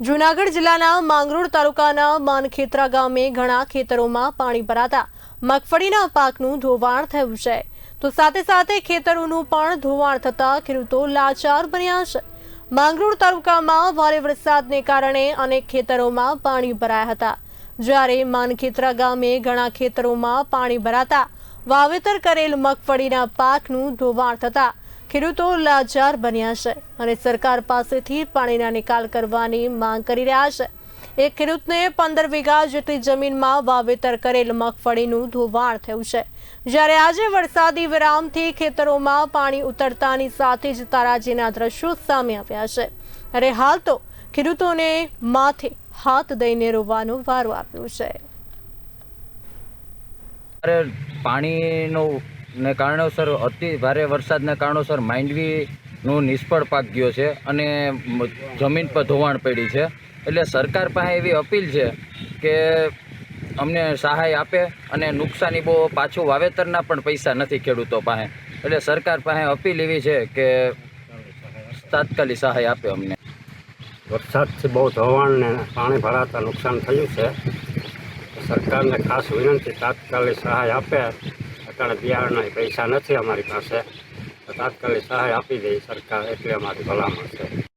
જૂનાગઢ જિલ્લાના માંગરોળ તાલુકાના માનખેત્રા ગામે ઘણા ખેતરોમાં પાણી ભરાતા મગફળીના પાકનું ધોવાણ થયું છે. તો સાથે સાથે ખેતરોનું પણ ધોવાણ થતા ખેડૂતો લાચાર બન્યા છે. માંગરોળ તાલુકામાં ભારે વરસાદને કારણે અનેક ખેતરોમાં પાણી ભરાયા હતા. જ્યારે માનખેત્રા ગામે ઘણા ખેતરોમાં પાણી ભરાતા વાવેતર કરેલ મગફળીના પાકનું ધોવાણ થતા ખેડૂતો લાચાર બન્યા છે અને સરકાર પાસેથી પાણીના નિકાલ કરવાની માંગ કરી રહ્યા છે. એક ખેડૂતને પંદર વીઘા જેટલી જમીનમાં વાવેતર કરેલ મગફળીનું ધોવાણ થયું છે. જ્યારે આજે વરસાદી વિરામથી ખેતરોમાં પાણી ઉતરતાની સાથે જ તારાજીના દ્રશ્યો સામે આવ્યા છે. અરે હાલ તો ખેડૂતોને માથે હાથ દઈને રોવાનો વારો આપ્યો છે. પાણીનો ને કારણોસર અતિ ભારે વરસાદના કારણોસર માંડવીનું નિષ્ફળ પાક ગયો છે અને જમીન પર ધોવાણ પડી છે. એટલે સરકાર પાસે એવી અપીલ છે કે અમને સહાય આપે અને નુકસાની બહુ પાછું વાવેતરના પણ પૈસા નથી ખેડૂતો પાસે. એટલે સરકાર પાસે અપીલ એવી છે કે તાત્કાલિક સહાય આપે અમને. વરસાદથી બહુ ધોવાણ ને પાણી ભરાતા નુકસાન થયું છે. સરકારને ખાસ વિનંતી, તાત્કાલિક સહાય આપે. અત્યારે બિયારણના પૈસા નથી અમારી પાસે. તાત્કાલિક સહાય આપી દે સરકાર એટલી અમારી ભલામણ છે.